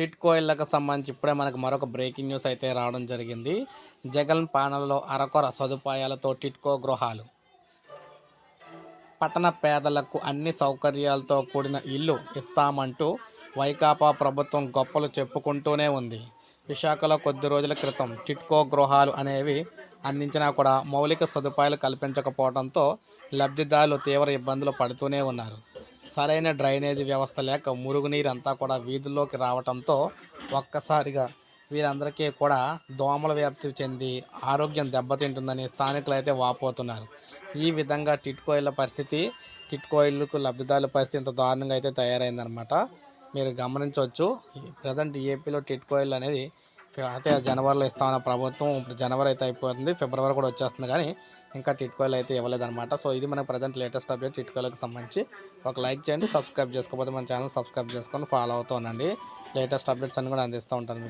టిట్కో ఇళ్ళకు సంబంధించి ఇప్పుడే మనకు మరొక బ్రేకింగ్ న్యూస్ అయితే రావడం జరిగింది. జగన్ పాలనలో అరకొర సదుపాయాలతో టిట్కో గృహాలు. పట్టణ పేదలకు అన్ని సౌకర్యాలతో కూడిన ఇల్లు ఇస్తామంటూ వైకాపా ప్రభుత్వం గొప్పలు చెప్పుకుంటూనే ఉంది. విశాఖలో కొద్ది రోజుల క్రితం టిట్కో గృహాలు అనేవి అందించినా కూడా మౌలిక సదుపాయాలు కల్పించకపోవడంతో లబ్ధిదారులు తీవ్ర ఇబ్బందులు పడుతూనే ఉన్నారు. సరైన డ్రైనేజీ వ్యవస్థ లేక మురుగునీరు అంతా కూడా వీధుల్లోకి రావడంతో ఒక్కసారిగా వీరందరికీ కూడా దోమల వ్యాప్తి చెంది ఆరోగ్యం దెబ్బతింటుందని స్థానికులు అయితే వాపోతున్నారు. ఈ విధంగా టిట్కోయిల పరిస్థితి టిట్కో లబ్ధిదారుల పరిస్థితి ఇంత దారుణంగా అయితే తయారైందనమాట మీరు గమనించవచ్చు ప్రజెంట్ ఏపీలో టిట్కోయిల్ అనేది అయితే జనవరిలో ఇస్తామన్న ప్రభుత్వం ఇప్పుడు జనవరి అయితే అయిపోతుంది ఫిబ్రవరి కూడా వచ్చేస్తుంది కానీ ఇంకా టిట్కోయిల్ అయితే ఇవ్వలేదన్నమాట. సో ఇది మనకు ప్రజెంట్ లేటెస్ట్ అప్డేట్ టిట్కోయిల్కి సంబంధించి. ఒక లైక్ చేయండి సబ్స్క్రైబ్ చేసుకోకపోతే మన ఛానల్ సబ్స్క్రైబ్ చేసుకొని ఫాలో అవుతూ ఉండండి. లేటెస్ట్ అప్డేట్స్ అన్ని కూడా అందిస్తూ ఉంటాను మీకు.